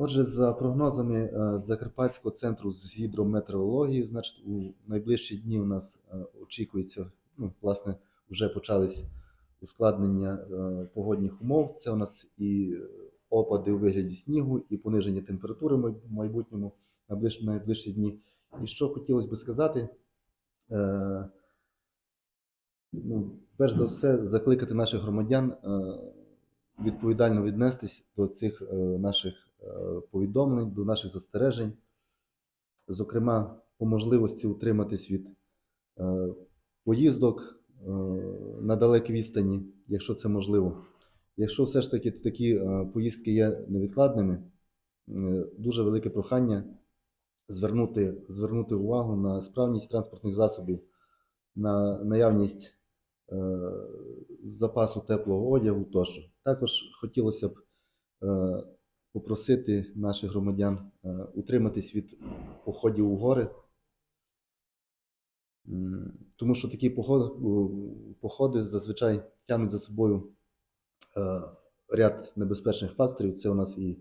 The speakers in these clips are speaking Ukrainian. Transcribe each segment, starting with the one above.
Отже, за прогнозами е, Закарпатського центру з гідрометеорології, значить, у найближчі дні у нас е, очікується, ну, власне, вже почались ускладнення е, погодних умов. Це у нас і опади у вигляді снігу, і пониження температури в майбутньому на найближчі дні. І що хотілося би сказати, ну, перш за все, закликати наших громадян відповідально віднестись до цих наших повідомлень, до наших застережень. Зокрема, по можливості утриматись від е, поїздок е, на далекій відстані, якщо це можливо. Якщо все ж таки такі е, поїздки є невідкладними, е, дуже велике прохання звернути, звернути увагу на справність транспортних засобів, на наявність е, запасу теплого одягу тощо. Також хотілося б е, попросити наших громадян е, утриматись від походів у гори, тому що такі походи, зазвичай тягнуть за собою е, ряд небезпечних факторів. Це у нас і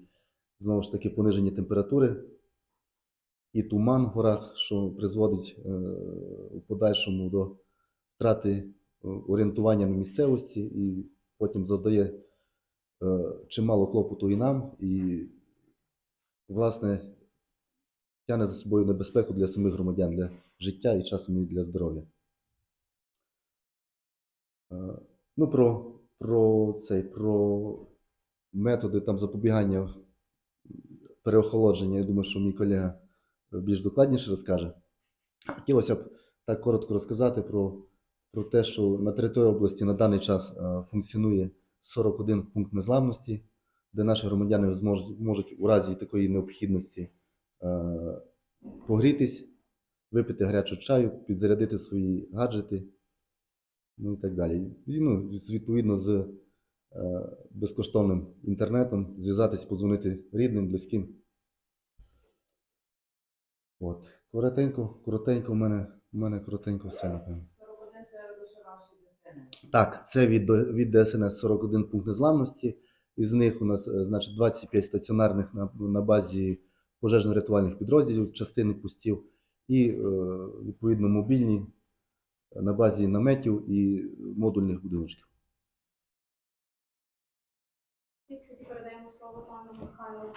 знову ж таки пониження температури, і туман в горах, що призводить е, у подальшому до втрати орієнтування на місцевості і потім завдає чимало клопоту і нам, і, власне, тягне за собою небезпеку для самих громадян, для життя і часом і для здоров'я. Е, Ну, про, про цей, про методи там запобігання переохолодження, я думаю, що мій колега більш докладніше розкаже. Хотілося б так коротко розказати про, про те, що на території області на даний час е, функціонує 41 пункт незламності, де наші громадяни зможуть, можуть у разі такої необхідності е, погрітись, випити гарячого чаю, підзарядити свої гаджети, ну і так далі. І, ну, відповідно з е, безкоштовним інтернетом, зв'язатись, подзвонити рідним, близьким. От. Коротенько, коротенько, у мене, у мене коротенько все, напевно. 41 це лише ваші дитини. Так, це від, від ДСНС 41 пункт незламності. Із них у нас е, значить, 25 стаціонарних на, на базі пожежно-рятувальних підрозділів, частини пустів, і е, відповідно мобільні на базі наметів і модульних будиночків. Передаємо слово пану Михайлу.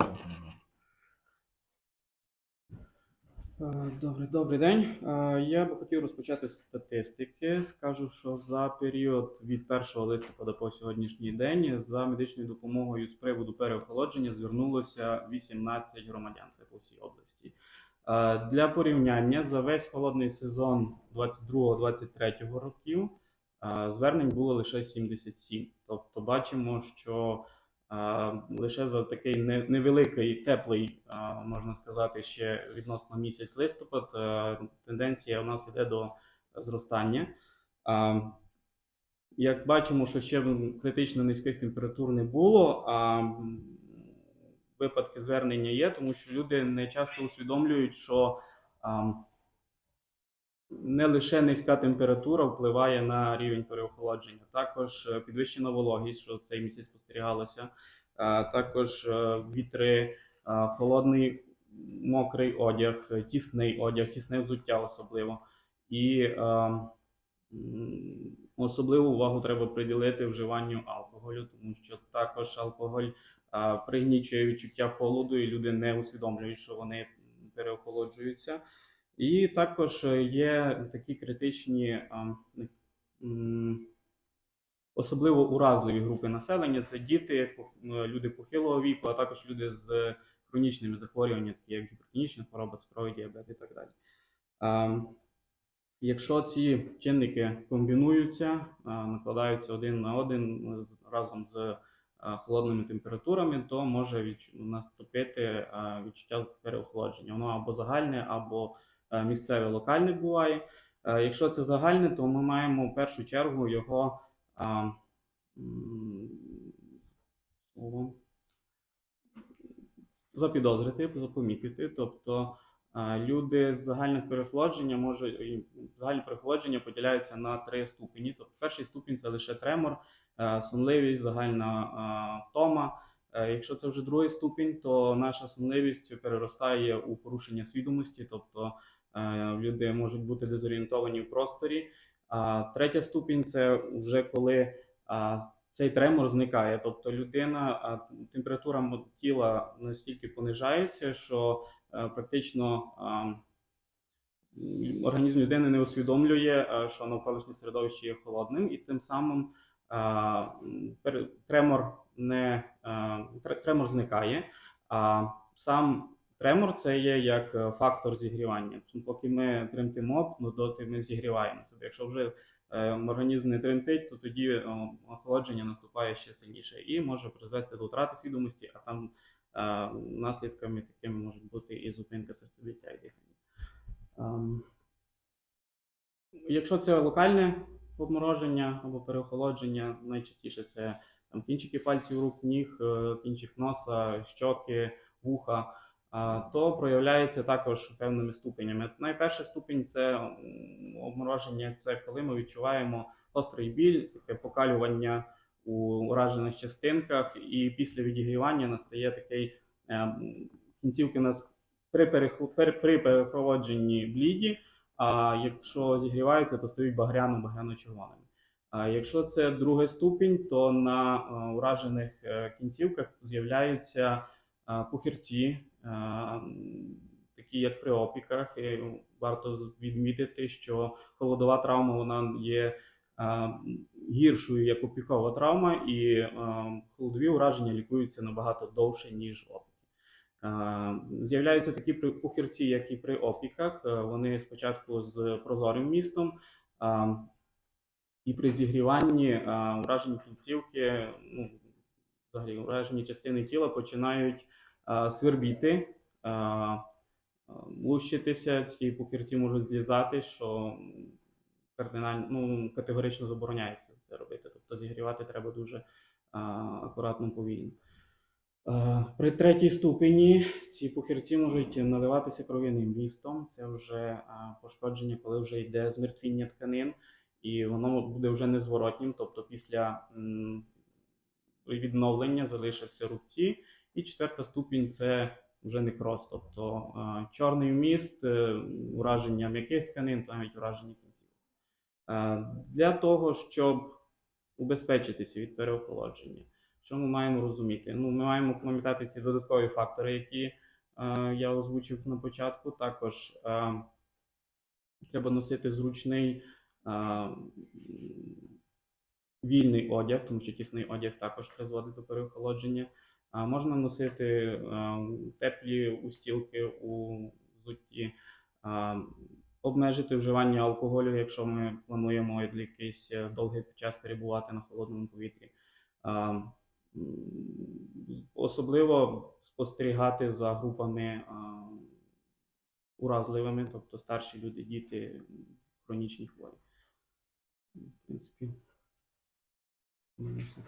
Е, Добрий, добрий день. Я би хотів розпочати з статистики. Скажу, що за період від 1 листопада по сьогоднішній день за медичною допомогою з приводу переохолодження звернулося 18 громадян. Це по всій області. Для порівняння за весь холодний сезон 22-23 років звернень було лише 77. Тобто бачимо, що Лише за такий невеликий, теплий, можна сказати, ще відносно місяць листопад, тенденція у нас йде до зростання. Як бачимо, що ще критично низьких температур не було, а випадки звернення є, тому що люди не часто усвідомлюють, що не лише низька температура впливає на рівень переохолодження, також е, підвищена вологість, що цей місяць спостерігалося, також е, вітри, холодний мокрий одяг, е, тісний одяг, тісне взуття особливо. І е, особливу увагу треба приділити вживанню алкоголю, тому що також алкоголь пригнічує відчуття холоду, і люди не усвідомлюють, що вони переохолоджуються. І також е, є такі критичні, особливо уразливі групи населення: це діти, е, люди похилого віку, а також люди з хронічними захворюваннями, такі як гіпертонічна хвороба, цукровий діабет і так далі. Якщо ці чинники комбінуються, накладаються один на один разом з холодними температурами, то може наступити відчуття переохолодження. Воно або загальне, або е, місцеве локальне буває. Е, Якщо це загальне, то ми маємо в першу чергу його а, запідозрити, запомітити. Тобто Люди з загальних переохолодження можуть загальне переохолодження поділяються на три ступені. Тобто перший ступінь це лише тремор, е, сонливість, загальна втома. Е, Якщо це вже другий ступінь, то наша сонливість переростає у порушення свідомості, тобто е, люди можуть бути дезорієнтовані в просторі. А третя ступінь це вже коли цей тремор зникає, тобто людина, а, температура тіла настільки понижається, що е, практично організм людини не усвідомлює, е, що навколишнє середовище є холодним, і тим самим тремор не тремор зникає. А сам тремор це є як е, фактор зігрівання. Поки ми тремтимо, ну доти ми зігріваємо себе. Якщо вже е, організм не тремтить, то тоді е, охолодження наступає ще сильніше і може призвести до втрати свідомості, а там наслідками такими можуть бути і зупинка серцебиття і дихання. Ем, Якщо це локальне обмороження або переохолодження, найчастіше це там, кінчики пальців рук, ніг, кінчик носа, щоки, вуха, то проявляється також певними ступенями. Найперший ступінь це обмороження, це коли ми відчуваємо гострий біль, таке покалювання у уражених частинках, і після відігрівання настає такий е, кінцівки нас при, перехл- пер- при переохолодженні бліді, а якщо зігріваються, то стають багряно-багряно-червоними. А якщо це другий ступінь, то на е, уражених е, кінцівках з'являються пухирці, м, такі як при опіках. І варто відмітити, що холодова травма вона є гіршою як опікова травма, і холодові ураження лікуються набагато довше, ніж опіки. З'являються такі при- як і при опіках. Вони спочатку з прозорим містом. і при зігріванні уражені кінцівки, ну, взагалі уражені частини тіла починають свербіти, а, а, лущитися, ці пухирці можуть злізати, що кардинально ну, категорично забороняється це робити. Тобто зігрівати треба дуже акуратно повільно. Е, При третій ступені ці пухирці можуть наливатися кров'яним містом. Це вже пошкодження, коли вже йде змертвіння тканин, і воно буде вже незворотнім. Тобто після відновлення залишаться рубці. І четверта ступінь це вже некроз, тобто чорний вміст, е, ураження м'яких тканин, навіть ураження кінців. Е, Для того, щоб убезпечитися від переохолодження. Що ми маємо розуміти? Ну, ми маємо пам'ятати ці додаткові фактори, які е, я озвучив на початку. Також треба носити зручний вільний одяг, тому що тісний одяг також призводить до переохолодження. Можна носити е, теплі устілки у взутті, обмежити вживання алкоголю, якщо ми плануємо якийсь е, довгий час перебувати на холодному повітрі. Особливо спостерігати за групами уразливими, тобто старші люди, діти, хронічні хворі. В принципі, у мене все.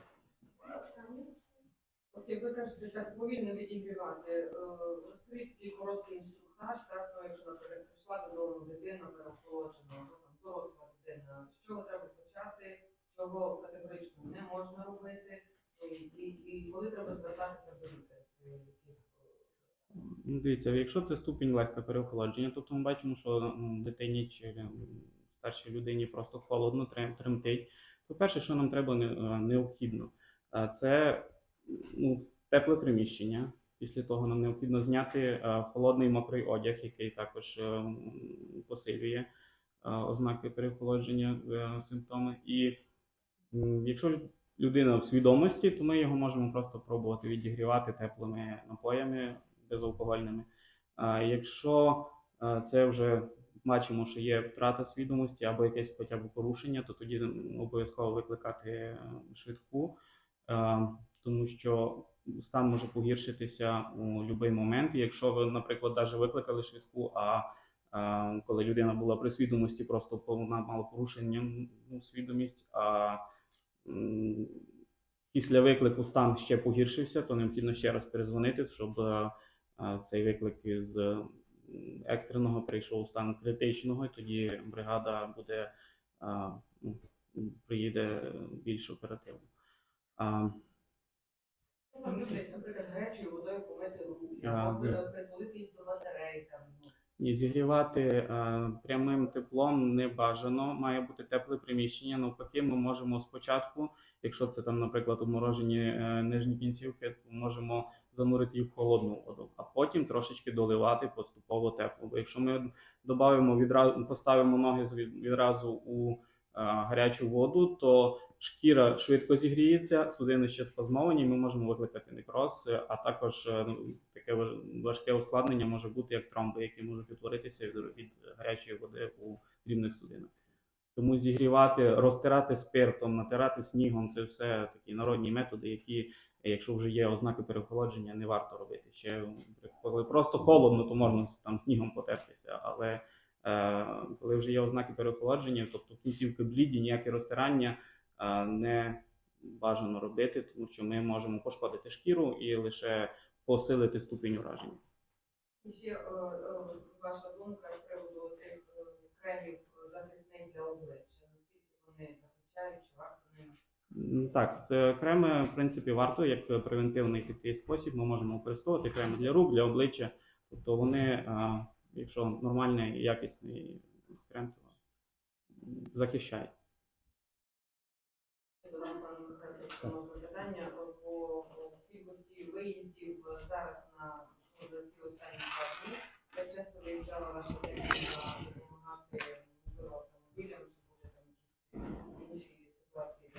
От як ви кажете, так повільно відігрівати, е, розкрийте такий короткий інструктаж, так, ну, якщо, наприклад, прийшла додому дитина ну, там, доросла дитина, з чого треба почати, чого категорично не можна робити, і, і, і коли треба звертатися до е, Ну, Дивіться, якщо це ступінь легке переохолодження, тобто ми бачимо, що дитині чи старшій людині просто холодно, трем- тремтить. То перше, що нам треба е, необхідно, це ну, тепле приміщення. Після того нам необхідно зняти е, холодний мокрий одяг, який також е, посилює е, ознаки переохолодження, симптоми. І якщо людина в свідомості, то ми його можемо просто пробувати відігрівати теплими напоями безалкогольними. А якщо це вже бачимо, що є втрата свідомості або якесь хоча б порушення, то тоді обов'язково викликати швидку, тому що стан може погіршитися у будь-який момент. Якщо ви, наприклад, навіть викликали швидку, а коли людина була при свідомості, просто по- вона мала порушення ну, свідомість, а після виклику стан ще погіршився, то необхідно ще раз перезвонити, щоб цей виклик із екстреного перейшов у стан критичного, і тоді бригада буде ну, приїде більш оперативно. А, люблять, наприклад, гарячою водою помити руки, А, або ні. притулити їх до батарей. Там, ну. І зігрівати е, прямим теплом не бажано, має бути тепле приміщення. Навпаки, ми можемо спочатку, якщо це там, наприклад, обморожені е, нижні кінцівки, можемо занурити їх в холодну воду, а потім трошечки доливати поступово тепло. Бо якщо ми додаємо відразу, поставимо ноги з- відразу у е, гарячу воду, то шкіра швидко зігріється, судини ще спазмовані, ми можемо викликати некроз, е, а також е, таке важке ускладнення може бути як тромби, які можуть утворитися від, гарячої води у дрібних судинах. Тому зігрівати, розтирати спиртом, натирати снігом це все такі народні методи, які, якщо вже є ознаки переохолодження, не варто робити. Ще коли просто холодно, то можна там снігом потертися, але е, коли вже є ознаки переохолодження, тобто кінцівки бліді, ніяке розтирання не бажано робити, тому що ми можемо пошкодити шкіру і лише посилити ступінь ураження. І ще е, е, ваша думка з приводу цих е, кремів захисних для обличчя. Наскільки вони захищають, чи варто ними? Так, це креми, в принципі, варто як превентивний такий спосіб. Ми можемо використовувати креми для рук, для обличчя. Тобто вони, якщо нормальний і якісний крем, то захищають. Михайлу ще по кількості виїздів зараз на ці останні два дні. Як часто виїжджала ваша техніка допомагати автомобілям, чи буде там інші ситуації?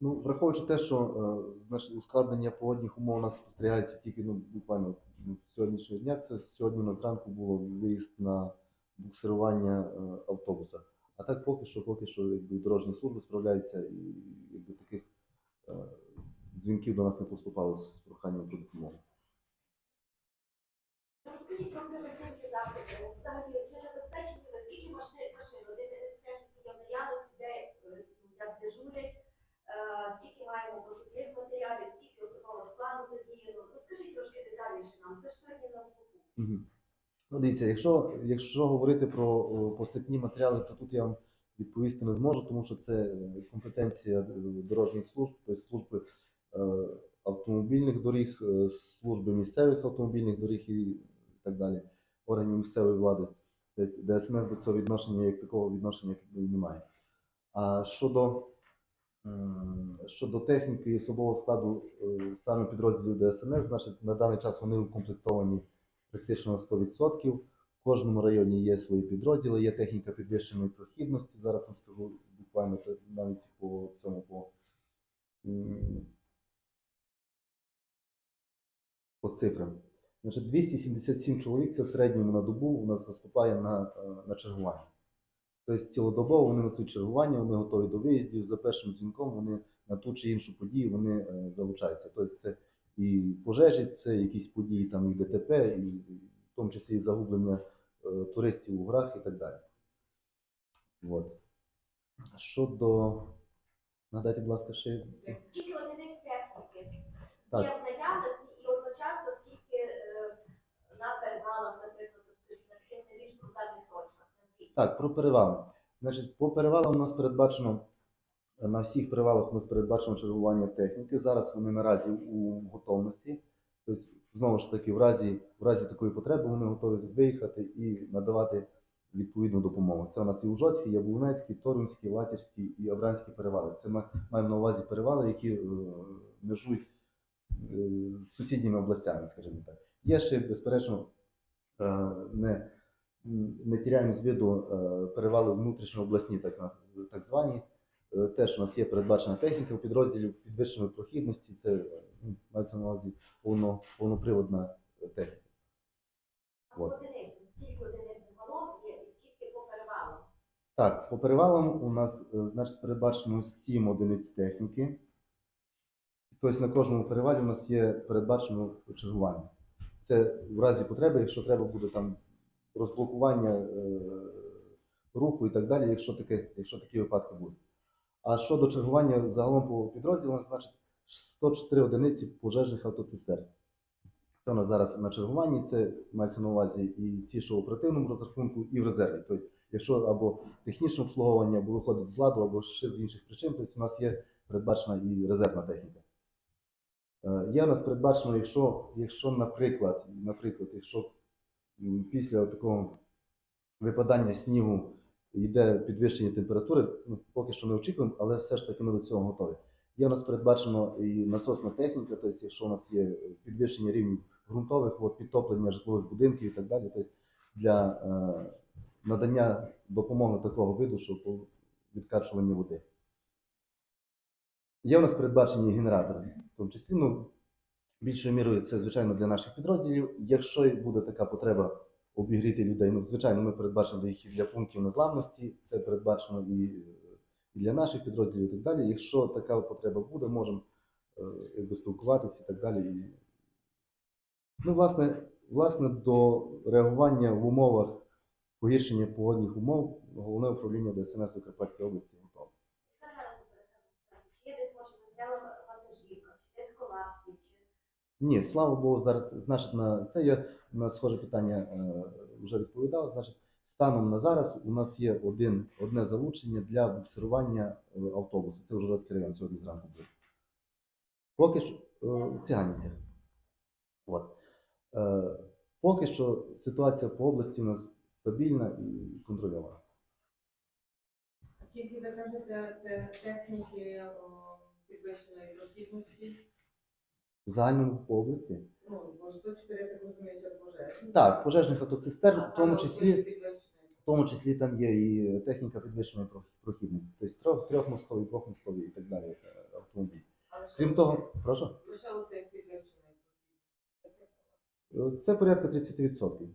Ну, враховуючи те, що е, значить, ускладнення погодних умов у нас спостерігається тільки ну, буквально сьогоднішнього дня. Це сьогодні у нас зранку було виїзд на буксирування е, автобуса. А так поки що, поки що якби, дорожні служби справляються і якби, таких е, дзвінків до нас не поступало з проханням про допомогу. Розкажіть про превентивні заходи. Взагалі, чи забезпечені ви скільки машин, один техніки є в наявності, де е, як дежурять, е, скільки маємо посадних матеріалів, скільки особового складу задіяно. Розкажіть трошки детальніше нам. Це ж сьогодні нас покупки. Ну, дивіться, якщо, якщо говорити про посипні матеріали, то тут я вам відповісти не зможу, тому що це е, компетенція е, дорожніх служб, тобто служби е, автомобільних доріг, служби місцевих автомобільних доріг і так далі, органів місцевої влади. Тобто ДСНС до цього відношення як такого відношення немає. А щодо, щодо техніки і особового складу саме підрозділів ДСНС, значить на даний час вони укомплектовані практично на 100%. В кожному районі є свої підрозділи, є техніка підвищеної прохідності. Зараз вам скажу буквально навіть по цьому по, по цифрам. Значить, 277 чоловік це в середньому на добу у нас заступає на, е, на чергування. Тобто цілодобово вони несуть чергування, вони готові до виїздів. За першим дзвінком вони на ту чи іншу подію вони е, залучаються. Тобто це і пожежі, це якісь події, там і ДТП, і в тому числі і загублення е, туристів у горах і так далі. От. Щодо. Нагадайте, будь ласка, ще. Скільки одиниць техніки Так. є в наявності і одночасно скільки е, на перевалах, наприклад, на таких найбільш проблемних точках. Так, про перевали. Значить, по перевалам у нас передбачено на всіх перевалах у нас передбачено чергування техніки. Зараз вони наразі у готовності. Тобто, знову ж таки, в разі, в разі такої потреби вони готові виїхати і надавати відповідну допомогу. Це у нас і Ужоцький, Яблунецький, Торунський, Латірський і Абранський перевали. Це ми маємо на увазі перевали, які е, межують е, з сусідніми областями, скажімо так. Є ще, безперечно, е, не не тіряємо з виду перевали внутрішньообласні, так, так звані. Е, Теж у нас є передбачена техніка у підрозділів підвищеної прохідності. Це е, ну, мається на увазі повно, повноприводна е, техніка. А одиниць, скільки одиниць загалом є і скільки по перевалам? Так, по перевалам у нас значить, передбачено 7 одиниць техніки. Тобто на кожному перевалі у нас є передбачено чергування. Це в разі потреби, якщо треба буде там розблокування е, руху і так далі, якщо, таке, якщо такі випадки будуть. А щодо чергування загалом по підрозділам, значить 104 одиниці пожежних автоцистерн. Це у нас зараз на чергуванні, це мається на увазі і ці, що в оперативному розрахунку, і в резерві. Тобто, якщо або технічне обслуговування, або виходить з ладу, або ще з інших причин, тобто у нас є передбачена і резервна техніка. Е, Є у нас передбачено, якщо, якщо наприклад, наприклад, якщо після такого випадання снігу йде підвищення температури, ну, поки що не очікуємо, але все ж таки ми до цього готові. Є у нас передбачено і насосна техніка, тобто, якщо у нас є підвищення рівнів ґрунтових, от, підтоплення житлових будинків і так далі, тобто для е, надання допомоги такого виду, що по відкачуванню води. Є у нас передбачені генератори, в тому числі, ну, більшою мірою це, звичайно, для наших підрозділів. Якщо буде така потреба обігріти людей, ну, звичайно, ми передбачили їх і для пунктів незламності, це передбачено і і для наших підрозділів і так далі. Якщо така потреба буде, можемо е, якби спілкуватися і так далі. Ну, власне, власне, до реагування в умовах погіршення погодних умов головне управління ДСНС у Карпатській області готове. Ні, слава Богу, зараз, значить, на це я на схоже питання е, вже відповідав. Значить, станом на зараз у нас є один, одне залучення для буксирування е, автобусу. Це вже район сьогодні зранку був. Поки що е. От. Е, поки що ситуація по області у нас стабільна і контрольована. Скільки ви кажете техніки підвищеної прохідності? В загальному по області. Ну, бо 104, так розумію, це пожежні. Так, пожежних автоцистерн, в тому числі. В тому числі там є і техніка підвищеної прохідності, тобто трьох, трьохмосткові, двохмосткові і так далі автомобіль. автомобілі. Крім того, прошу, лише оце прохідності. е, це порядка 30%.